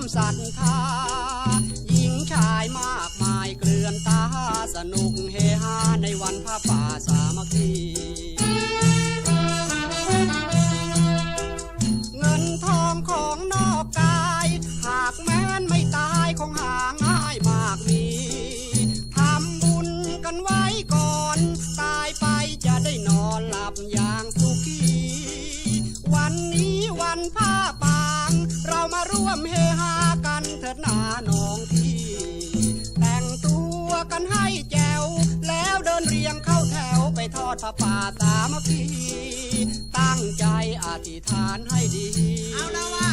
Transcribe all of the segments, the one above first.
มศรัทธาหญิงชายมากมายเกลื่อนตาสนุกเฮฮาในวันพระป่าสามัคคีเงินทองของนอกกาย หากแม้นไม่ตายคงหาง่ายมากมีทำบุญกันไว้ก่อน ตายไปจะได้นอนหลับอย่างสุขี วันนี้วันผ้าปาง เรามาร่วมเฮ ทอดผ้าป่าสามัคคีตั้งใจอธิษฐานให้ดี เอาละว่า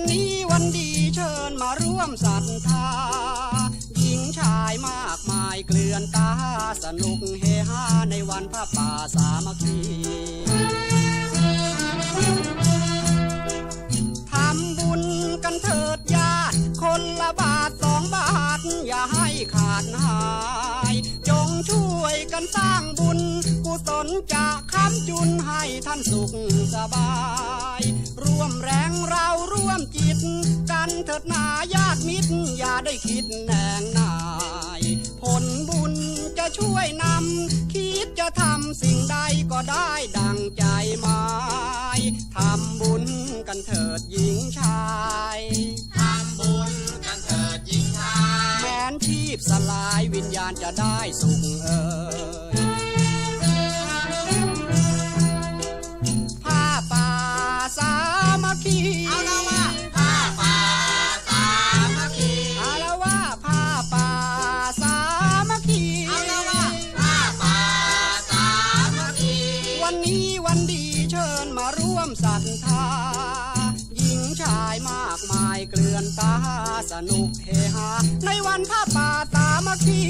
วันนี้วันดีเชิญมาร่วมศรัทธาหญิงชายมากมายเกลื่อนตาสนุกเฮฮาในวันผ้าป่าสามัคคีทำบุญกันเถิดญาติคนละบาทสองบาท อย่าให้ขาดหาย จงช่วยกันสร้างบุญ กุศลจะค้ำจุนให้ท่านสุขสบาย ร่วมแรงราร่วมจิต กันเถิดนาญาติมิตรอย่าได้คิดแนงนาย ผลบุญจะช่วยนำ คิดจะทำสิ่งใดก็ได้ดังใจหมายทำบุญกันเถิดหญิงชายทำบุญกันเถิดหญิงชาย แม้นชีพสลายวิญญาณจะได้สุข นี้วันดีเชิญมาร่วมศรัทธาหญิงชายมากมายเกลื่อนตาสนุกเฮฮาในวันผ้าป่าสามัคคี